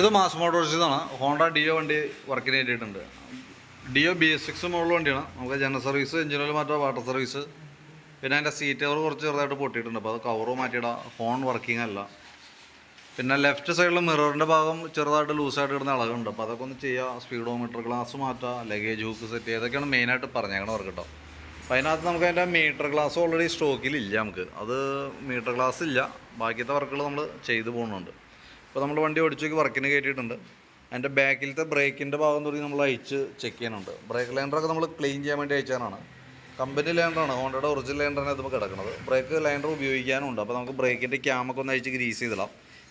ഇത് mass മോട്ടോഴ്സിന്നാണ് Honda deo വണ്ടി വർക്കിന് വേണ്ടിയിട്ടുണ്ട്. Dio B S six model വണ്ടിയാണ്. നമുക്ക് ജനറൽ സർവീസ് എഞ്ചിനോയിൽ മാറ്റാം വാട്ടർ സർവീസ് പിന്നെ അതിന്റെ സീറ്റ് കവർ കുറച്ച് ചെറുതായിട്ട് പൊട്ടിയിട്ടുണ്ട്. അപ്പോൾ അത് കവറ് മാറ്റിയിടാം. ഹോൺ വർക്കിംഗ് അല്ല. പിന്നെ ലെഫ്റ്റ് സൈഡിൽ മിററിന്റെ ഭാഗം ചെറുതായിട്ട് ലൂസായിട്ട് കിടന്ന അളവുണ്ട്. അപ്പോൾ അതൊക്കെ ഒന്ന് ചെയ്യുക സ്പീഡോമീറ്റർ ഗ്ലാസ് മാറ്റുക ലഗേജ് ഹൂക്ക് സെറ്റ് ചെയ്യുക ഇതൊക്കെയാണ് മെയിനായിട്ട് പറഞ്ഞേക്കണ വർക്ക് കേട്ടോ അപ്പോൾ അതിനകത്ത് നമുക്ക് അതിന്റെ മീറ്റർ ഗ്ലാസ് ഓൾറെഡി സ്റ്റോക്കിലില്ല നമുക്ക്. അത് മീറ്റർ ഗ്ലാസ് ഇല്ല. ബാക്കിയത്തെ വർക്കുകൾ നമ്മൾ ചെയ്തു പോകുന്നുണ്ട്. ഇപ്പോൾ നമ്മൾ വണ്ടി ഓടിച്ചേക്ക് വർക്കിന് കയറ്റിയിട്ടുണ്ട് അതിന്റെ ബാക്കിലത്തെ ബ്രേക്കിന്റെ ഭാഗം തുടങ്ങി നമ്മൾ അയച്ച് ചെക്ക് ചെയ്യാനുണ്ട് ബ്രേക്ക് ലൈൻഡറൊക്കെ നമ്മൾ ക്ലീൻ ചെയ്യാൻ വേണ്ടി അയച്ചാണ് കമ്പനി ലൈൻഡറാണ് ഹോണ്ടയുടെ ഒറിജിനൽ ലൈൻഡറാണ് നമുക്ക് കിടക്കുന്നത് ബ്രേക്ക് ലൈൻഡർ ഉപയോഗിക്കാനുണ്ട്. അപ്പോൾ നമുക്ക് ബ്രേക്കിന്റെ ക്യാമൊക്കെ ഒന്ന് അയച്ച് ഗ്രീസ് ചെയ്തിടാം.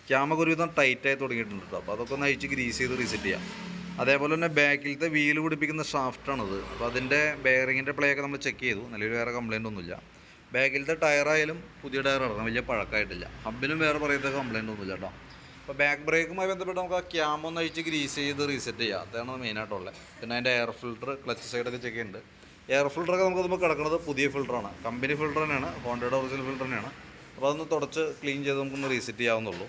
ക്യാമൊക്കെ ഒരുവിധം ടൈറ്റായി തുടങ്ങിയിട്ടുണ്ട് അപ്പോൾ അതൊക്കെ ഒന്ന് അയച്ച് ഗ്രീസ് ചെയ്ത് റീസെറ്റ് ചെയ്യാം. അതേപോലെ തന്നെ ബാക്കിലത്തെ വീൽ പിടിപ്പിക്കുന്ന ഷാഫ്റ്റാണിത് അപ്പോൾ അതിന്റെ ബെയറിങ്ങിന്റെ പ്ലേ ഒക്കെ നമ്മൾ ചെക്ക് ചെയ്തു. നല്ലൊരു വേറെ കംപ്ലൈന്റ് ഒന്നുമില്ല. ബാക്കിലത്തെ ടയറായാലും പുതിയ ഇറങ്ങും വലിയ പഴക്കമായിട്ടില്ല. ഹബിനും വേറെ പറയുന്ന കംപ്ലൈന്റ് ഒന്നുമില്ല കേട്ടോ അപ്പോൾ ബാക്ക് ബ്രേക്കുമായി ബന്ധപ്പെട്ട് നമുക്ക് ആ ക്യാം ഒന്ന് അഴിച്ച് ഗ്രീസ് ചെയ്ത് റീസെറ്റ് ചെയ്യാം. അതാണ് മെയിനായിട്ടുള്ളത് പിന്നെ അതിന്റെ എയർ ഫിൽട്ടർ ക്ലച്ച് സൈഡൊക്കെ ചെക്ക് ചെയ്യുന്നുണ്ട് എയർ ഫിൽറ്ററൊക്കെ നമുക്ക് നമുക്ക് കിടക്കുന്നത് പുതിയ ഫിൽട്ടറാണ് കമ്പനി ഫിൽറ്റർ തന്നെയാണ്. ഹോണ്ടയുടെ ഒറിജിനൽ ഫിൽറ്റർ തന്നെയാണ്. അപ്പോൾ അതൊന്ന് തുടച്ച് ക്ലീൻ ചെയ്ത് നമുക്കൊന്ന് റീസെറ്റ് ചെയ്യാവുന്നുള്ളൂ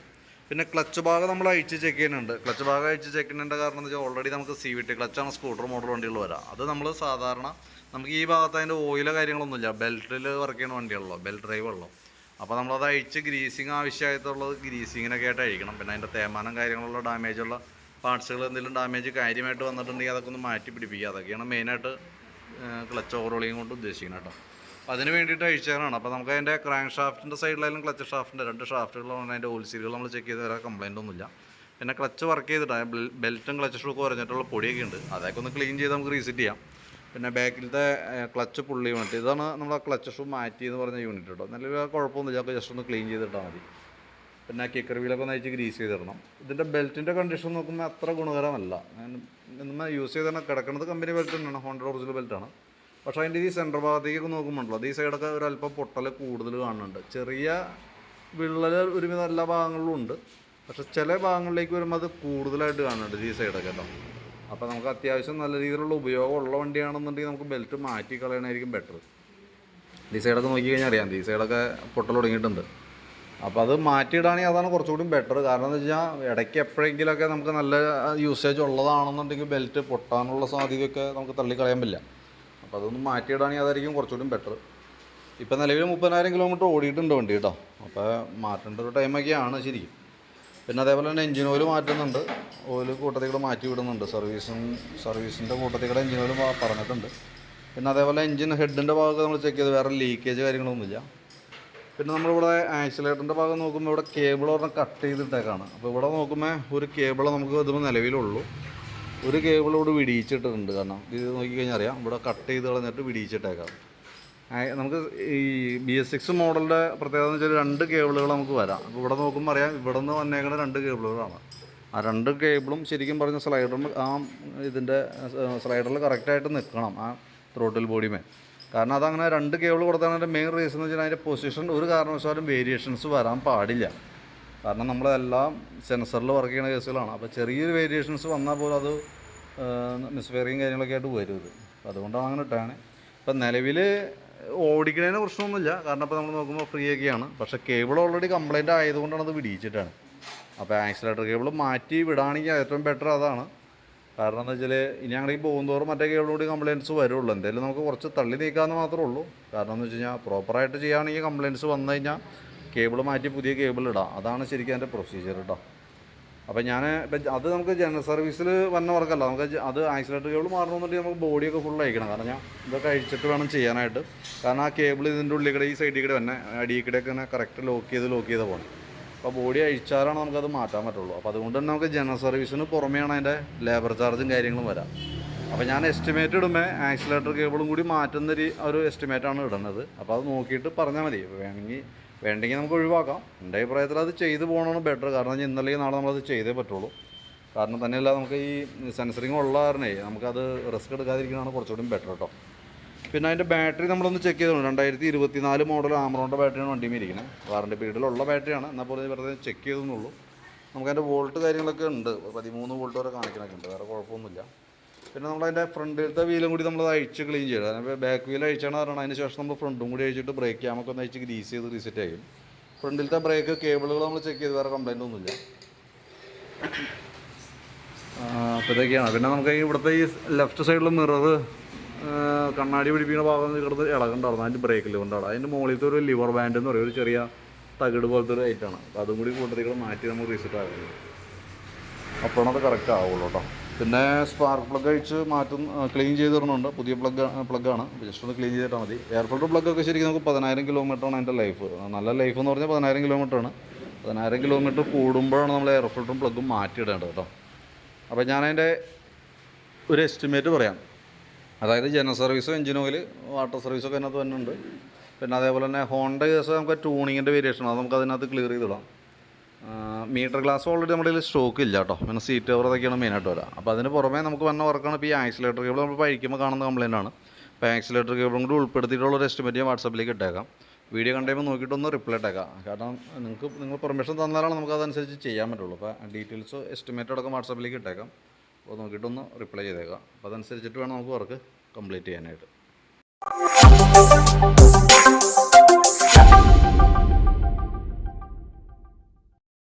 പിന്നെ ക്ലച്ച് ഭാഗം നമ്മൾ അഴിച്ച് ചെക്ക് ചെയ്യുന്നുണ്ട്. ക്ലച്ച് ഭാഗം അഴിച്ച് ചെക്ക് ചെയ്യുന്നതിന്റെ കാരണം എന്ന് വെച്ചാൽ ഓൾറെഡി നമുക്ക് സി വി ടി ക്ലച്ചാണ് സ്കൂട്ടർ മോഡൽ വണ്ടികൾ വരാം. അത് നമ്മൾ സാധാരണ നമുക്ക് ഈ ഭാഗത്ത് അതിന്റെ ഓയിലോ കാര്യങ്ങളൊന്നുമില്ല. ബെൽറ്റിൽ വർക്ക് ചെയ്യുന്ന വണ്ടികളല്ലോ ബെൽറ്റ് ഡ്രൈവ് ഉള്ളൂ. അപ്പോൾ നമ്മളത് അഴിച്ച് ഗ്രീസിങ് ആവശ്യമായിട്ടുള്ളത് ഗ്രീസിങ്ങിനൊക്കെ ആയിട്ട് അഴിക്കണം. പിന്നെ അതിന്റെ തേമാനം കാര്യങ്ങളുള്ള ഡാമേജുള്ള പാർട്സുകൾ എന്തെങ്കിലും ഡാമേജ് കാര്യമായിട്ട് വന്നിട്ടുണ്ടെങ്കിൽ അതൊക്കെ ഒന്ന് മാറ്റി പിടിപ്പിക്കുക. അതൊക്കെയാണ് മെയിനായിട്ട് ക്ലച്ച് ഓവറോളിങ് കൊണ്ട് ഉദ്ദേശിക്കുന്നത് കേട്ടോ. അപ്പോൾ അതിന് വേണ്ടിയിട്ട് അഴിച്ചാണ് അപ്പോൾ നമുക്ക് അതിന്റെ ക്രാങ്ക് ഷാഫ്റ്റിന്റെ സൈഡിലായാലും ക്ലച്ച് ഷാഫ്റ്റിന്റെ രണ്ട് ഷാഫ്റ്റുകളാണ് അതിന്റെ ഓൾസീലുകൾ സീലുകൾ നമ്മൾ ചെക്ക് ചെയ്ത് വരാൻ കംപ്ലൈന്റ് ഒന്നുമില്ല. പിന്നെ ക്ലച്ച് വർക്ക് ചെയ്തിട്ടാണ് ബെൽറ്റും ക്ലച്ച് ഷൂക്കും കുറഞ്ഞിട്ടുള്ള പൊടിയൊക്കെ ഉണ്ട്. അതൊക്കെ ഒന്ന് ക്ലീൻ ചെയ്ത് നമുക്ക് റീസെറ്റ് ചെയ്യാം. പിന്നെ ബാക്കിലത്തെ ക്ലച്ച് പുള്ളി യൂണിറ്റ് ഇതാണ് നമ്മൾ ക്ലച്ച് ഷൂ മാറ്റി എന്ന് പറഞ്ഞ യൂണിറ്റ് കേട്ടോ നല്ല കുഴപ്പമൊന്നുമില്ല അപ്പോൾ ജസ്റ്റ് ഒന്ന് ക്ലീൻ ചെയ്തിട്ടാൽ മതി. പിന്നെ കിക്കർ വീലൊക്കെ ഒന്ന് അയച്ച് ഗ്രീസ് ചെയ്തിടണം. ഇതിന്റെ ബെൽറ്റിന്റെ കണ്ടീഷൻ നോക്കുമ്പോൾ അത്ര ഗുണകരമല്ല. നമ്മൾ യൂസ് ചെയ്താണ് കിടക്കുന്നത് കമ്പനി ബെൽറ്റ് തന്നെയാണ്. ഹോണ്ട ഒറിജിനൽ ബെൽറ്റാണ് പക്ഷേ അതിന്റെ ഈ സെന്റർ ഭാഗത്തേക്ക് നോക്കുമ്പോൾ അത് ഈ സൈഡൊക്കെ ഒരല്പം പൊട്ടൽ കൂടുതൽ കാണുന്നുണ്ട്. ചെറിയ വിള്ളൽ ഒരുവിധം എല്ലാ ഭാഗങ്ങളിലും ഉണ്ട്. പക്ഷെ ചില ഭാഗങ്ങളിലേക്ക് വരുമ്പോൾ അത് കൂടുതലായിട്ട് കാണുന്നുണ്ട് ഈ സൈഡൊക്കെ കേട്ടോ. അപ്പോൾ നമുക്ക് അത്യാവശ്യം നല്ല രീതിയിലുള്ള ഉപയോഗമുള്ള വണ്ടിയാണെന്നുണ്ടെങ്കിൽ നമുക്ക് ബെൽറ്റ് മാറ്റി കളയണമായിരിക്കും ബെറ്റർ ഈ സൈഡൊക്കെ നോക്കി കഴിഞ്ഞാൽ അറിയാം. ഈ സൈഡൊക്കെ പൊട്ടൽ തുടങ്ങിയിട്ടുണ്ട്. അപ്പോൾ അത് മാറ്റിയിടാണെങ്കിൽ അതാണ് കുറച്ചുകൂടി ബെറ്റർ കാരണം എന്ന് വെച്ചാൽ ഇടയ്ക്ക് എപ്പോഴെങ്കിലുമൊക്കെ നമുക്ക് നല്ല യൂസേജ് ഉള്ളതാണെന്നുണ്ടെങ്കിൽ ബെൽറ്റ് പൊട്ടാനുള്ള സാധ്യതയൊക്കെ നമുക്ക് തള്ളിക്കളയാൻ പറ്റില്ല. അപ്പോൾ അതൊന്ന് മാറ്റിയിടാണെങ്കിൽ അതായിരിക്കും കുറച്ചുകൂടി ബെറ്റർ ഇപ്പോൾ നിലവിൽ മുപ്പതിനായിരം കിലോമീറ്റർ ഓടിയിട്ടുണ്ട് വണ്ടി കേട്ടോ. അപ്പോൾ മാറ്റേണ്ട ഒരു ടൈമൊക്കെയാണ് ശരിക്കും. പിന്നെ അതേപോലെ തന്നെ എഞ്ചിൻ ഓയിൽ മാറ്റുന്നുണ്ട്. ഓയിൽ കൂട്ടത്തിൽ കൂടെ മാറ്റി വിടുന്നുണ്ട്. സർവീസും സർവീസിന്റെ കൂട്ടത്തിൽ കൂടെ എഞ്ചിൻ ഓയിൽ പറഞ്ഞിട്ടുണ്ട്. പിന്നെ അതേപോലെ എഞ്ചിൻ ഹെഡിന്റെ ഭാഗമൊക്കെ നമ്മൾ ചെക്ക് ചെയ്ത്. വേറെ ലീക്കേജ് കാര്യങ്ങളൊന്നുമില്ല. പിന്നെ നമ്മളിവിടെ ആക്സിലേറ്ററിന്റെ ഭാഗം നോക്കുമ്പോൾ ഇവിടെ കേബിൾ ഒരെണ്ണം കട്ട് ചെയ്തിട്ടേക്കാണ്. അപ്പോൾ ഇവിടെ നോക്കുമ്പോൾ ഒരു കേബിൾ നമുക്ക് ഇതുമ്പോൾ നിലവിലുള്ളൂ. ഒരു കേബിൾ ഇവിടെ വിടിയിച്ചിട്ടുണ്ട്. കാരണം ഇത് നോക്കിക്കഴിഞ്ഞാൽ അറിയാം. ഇവിടെ കട്ട് ചെയ്ത് കളഞ്ഞിട്ട് വിടിയിച്ചിട്ടേക്കാം നമുക്ക് ഈ ബി എസ് സിക്സ് മോഡലിന്റെ പ്രത്യേകത എന്ന് വെച്ചാൽ രണ്ട് കേബിളുകൾ നമുക്ക് വരാം. അപ്പോൾ ഇവിടെ നോക്കുമ്പോൾ അറിയാം ഇവിടെ നിന്ന് വന്നേക്കുന്ന രണ്ട് കേബിളുകളാണ്. ആ രണ്ട് കേബിളും ശരിക്കും പറഞ്ഞ സ്ലൈഡറും ആ ഇതിന്റെ സ്ലൈഡറിൽ കറക്റ്റായിട്ട് നിൽക്കണം ആ ത്രോട്ടിൽ ബോഡിമേ കാരണം അതങ്ങനെ രണ്ട് കേബിൾ കൊടുത്താണ് അതിന്റെ മെയിൻ റീസൺ എന്ന് വെച്ചാൽ അതിന്റെ പൊസിഷൻ ഒരു കാരണവശാലും വേരിയേഷൻസ് വരാൻ പാടില്ല. കാരണം നമ്മളെല്ലാം സെൻസറിൽ വർക്ക് ചെയ്യുന്ന കേസുകളാണ്. അപ്പോൾ ചെറിയൊരു വേരിയേഷൻസ് വന്നാൽ പോലും അത് മിസ്ഫെയറിങ് കാര്യങ്ങളൊക്കെ ആയിട്ട് വരും അപ്പോൾ അതുകൊണ്ടാണ് അങ്ങനെ ഇട്ടാണ് ഇപ്പം നിലവിൽ ഓടിക്കുന്നതിന് പ്രശ്നമൊന്നുമില്ല. കാരണം ഇപ്പോൾ നമ്മൾ നോക്കുമ്പോൾ ഫ്രീ ഒക്കെയാണ്. പക്ഷെ കേബിൾ ഓൾറെഡി കംപ്ലൈന്റ് ആയതുകൊണ്ടാണ് അത് വിടിയിച്ചിട്ടാണ്. അപ്പോൾ ആക്സിലേറ്റർ കേബിൾ മാറ്റി വിടുകയാണെങ്കിൽ ഏറ്റവും ബെറ്റർ അതാണ്. കാരണം എന്താ വെച്ചാൽ ഇനി ആണെങ്കിൽ പോകുന്നതോറും മറ്റേ കേബിൾ കൂടി കംപ്ലയിന്റ്സ് വരുള്ളൂ. എന്തായാലും നമുക്ക് കുറച്ച് തള്ളി നീക്കാമെന്ന് മാത്രമേ ഉള്ളൂ. കാരണം എന്ന് വെച്ച് കഴിഞ്ഞാൽ പ്രോപ്പറായിട്ട് ചെയ്യുകയാണെങ്കിൽ കംപ്ലയിന്റ്സ് വന്നു കഴിഞ്ഞാൽ കേബിൾ മാറ്റി പുതിയ കേബിൾ ഇടാം. അതാണ് ശരിക്കും അതിന്റെ പ്രൊസീജിയർ കേട്ടോ അപ്പോൾ ഞാൻ ഇപ്പം അത് നമുക്ക് ജനറൽ സർവീസിൽ വന്ന വർക്കല്ല. നമുക്ക് അത് ആക്സിലേറ്റർ കേബിൾ മാറണമെന്നുണ്ടെങ്കിൽ നമുക്ക് ബോഡിയൊക്കെ ഫുൾ അയക്കണം. കാരണം ഞാൻ ഇതൊക്കെ അഴിച്ചിട്ട് വേണം ചെയ്യാനായിട്ട്. കാരണം ആ കേബിൾ ഇതിന്റെ ഉള്ളിൽ ഈ സൈഡിൽ കൂടെ തന്നെ അടിയിൽ കൂടെ ഒക്കെ കറക്റ്റ് ലോക്ക് ചെയ്ത് ലോക്ക് ചെയ്ത് പോകണം അപ്പോൾ ബോഡി അഴിച്ചാലാണ് നമുക്കത് മാറ്റാൻ പറ്റുള്ളൂ. അപ്പോൾ അതുകൊണ്ട് തന്നെ നമുക്ക് ജനറൽ സർവീസിന് പുറമെയാണ് അതിന്റെ ലേബർ ചാർജും കാര്യങ്ങളും വരാം. അപ്പോൾ ഞാൻ എസ്റ്റിമേറ്റ് ഇടുമ്പോൾ ആക്സിലേറ്റർ കേബിളും കൂടി മാറ്റുന്ന ഒരു എസ്റ്റിമേറ്റാണ് ഇടുന്നത്. അപ്പോൾ അത് നോക്കിയിട്ട് പറഞ്ഞാൽ മതി. വേണമെങ്കിൽ വേണ്ടെങ്കിൽ നമുക്ക് ഒഴിവാക്കാം. എന്റെ അഭിപ്രായത്തിൽ അത് ചെയ്തു പോകണമാണ് ബെറ്റർ കാരണം ഇന്ന് ഇന്നല്ലെങ്കിൽ നാളെ നമ്മളത് ചെയ്തേ പറ്റുള്ളൂ. കാരണം തന്നെയല്ല നമുക്ക് ഈ സെൻസറിങ് ഉള്ള കാരണേ നമുക്കത് റിസ്ക് എടുക്കാതിരിക്കുന്നതാണ് കുറച്ചുകൂടി ബെറ്റർ കേട്ടോ. പിന്നെ അതിന്റെ ബാറ്ററി നമ്മളൊന്ന് ചെക്ക് ചെയ്തോളൂ. രണ്ടായിരത്തി ഇരുപത്തി നാല് മോഡൽ ആമറോണിന്റെ ബാറ്ററിയാണ് വണ്ടിയും ഇരിക്കുന്നത്. വാറണ്ടി പീരീഡിലുള്ള ബാറ്ററിയാണ് എന്നാൽ പോലും വെറുതെ ചെക്ക് ചെയ്തെന്നുള്ളൂ നമുക്കതിന്റെ വോൾട്ട് കാര്യങ്ങളൊക്കെ ഉണ്ട്. പതിമൂന്ന് വോൾട്ട് വരെ കാണിക്കണമൊക്കെ ഉണ്ട്. വേറെ കുഴപ്പമൊന്നുമില്ല. പിന്നെ നമ്മൾ നമ്മളതിന്റെ ഫ്രണ്ടിലത്തെ വീലും കൂടി നമ്മൾ അഴിച്ച് ക്ലീൻ ചെയ്യണം അതിന് ബാക്ക് വീൽ അഴിച്ചാണ് കാരണം അതിന് ശേഷം നമ്മൾ ഫ്രണ്ടും കൂടി അഴിച്ചിട്ട് ബ്രേക്ക് ക്യാമൊക്കെ ഒന്ന് അഴിച്ച് ഗ്രീസ് ചെയ്ത് റീസെറ്റ് ചെയ്യും ഫ്രണ്ടിലത്തെ ബ്രേക്ക് കേബിളുകൾ നമ്മൾ ചെക്ക് ചെയ്ത്. വേറെ കംപ്ലൈന്റ് ഒന്നുമില്ല. അപ്പോൾ ഇതൊക്കെയാണ്. പിന്നെ നമുക്ക് ഇവിടുത്തെ ഈ ലെഫ്റ്റ് സൈഡിൽ മിറർ കണ്ണാടി പിടിപ്പിക്കുന്ന ഭാഗം കിടന്ന് ഇളകുണ്ടായിരുന്നു അതിന്റെ ബ്രേക്കിൽ കൊണ്ടാണ്. അതിന്റെ മുകളിലത്തെ ഒരു ലിവർ ബാൻഡ് എന്ന് പറയും. ഒരു ചെറിയ തകിട് പോലത്തെ ഒരു ഐറ്റാണ് അപ്പോൾ അതും കൂടി കൂട്ടത്തിൽ മാറ്റി നമ്മൾ റീസെറ്റ് ആക്കുന്നത് അപ്പോഴാണ് അത് കറക്റ്റ് ആവുള്ളൂ കേട്ടോ. പിന്നെ സ്പാർക്ക് പ്ലഗ് അഴിച്ച് മാറ്റും ക്ലീൻ ചെയ്ത് തരണമുണ്ട് പുതിയ പ്ലഗ് പ്ലഗ്ഗാണ് ജസ്റ്റ് ഒന്ന് ക്ലീൻ ചെയ്തിട്ടാൽ മതി. എയർ ഫിൽറ്റർ പ്ലഗ് ഒക്കെ ശരിക്കും നമുക്ക് പതിനായിരം കിലോമീറ്ററാണ് അതിന്റെ ലൈഫ് നല്ല ലൈഫ് എന്ന് പറഞ്ഞാൽ പതിനായിരം കിലോമീറ്ററാണ് പതിനായിരം കിലോമീറ്റർ കൂടുമ്പോഴാണ് നമ്മൾ എയർ ഫിൽറ്ററും പ്ലഗും മാറ്റിയിടേണ്ടത് കേട്ടോ. അപ്പോൾ ഞാനതിന്റെ ഒരു എസ്റ്റിമേറ്റ് പറയാം. അതായത് ജനറൽ സർവീസും എഞ്ചിൻ ഓയിൽ വാട്ടർ സർവീസൊക്കെ അതിനകത്ത് തന്നെ ഉണ്ട് പിന്നെ അതേപോലെ തന്നെ ഹോണ്ട കേസ് നമുക്ക് ട്യൂണിങ്ങിന്റെ വേരിയേഷൻ അത് നമുക്ക് അതിനകത്ത് ക്ലിയർ ചെയ്തിടാം മീറ്റർ ഗ്ലാസ് ഓൾറെഡി നമ്മുടെ കയ്യിൽ സ്റ്റോക്ക് ഇല്ല കേട്ടോ. പിന്നെ സീറ്റ് കവർ അതൊക്കെയാണ് മെയിനായിട്ട് വരിക അപ്പോൾ അതിന് പുറമേ നമുക്ക് വന്ന വർക്കാണ് ഇപ്പോൾ ഈ ആക്സിലേറ്റർ കേബിൾ നമ്മൾ പഴിക്കുമ്പോൾ കാണുന്ന കംപ്ലൈന്റ് ആണ്. അപ്പോൾ ആക്സിലേറ്റർ കേബിളും കൂടി ഉൾപ്പെടുത്തിയിട്ടുള്ള ഒരു എസ്റ്റിമേറ്റ് ഞാൻ വാട്സാപ്പിലേക്ക് ഇട്ടേക്കാം. വീഡിയോ കണ്ടുമ്പോൾ നോക്കിയിട്ടൊന്ന് റിപ്ലൈ ഇട്ടേക്കാം. കാരണം നിങ്ങൾക്ക് നിങ്ങൾ പെർമിഷൻ തന്നാലാണ് നമുക്ക് അതനുസരിച്ച് ചെയ്യാൻ പറ്റുള്ളൂ. അപ്പോൾ ഡീറ്റെയിൽസ് എസ്റ്റിമേറ്റ് അടക്കം വാട്സാപ്പിലേക്ക് ഇട്ടേക്കാം. അപ്പോൾ നോക്കിയിട്ടൊന്ന് റിപ്ലൈ ചെയ്തേക്കാം. അപ്പോൾ അതനുസരിച്ചിട്ട് വേണം നമുക്ക് വർക്ക് കംപ്ലീറ്റ് ചെയ്യാനായിട്ട്.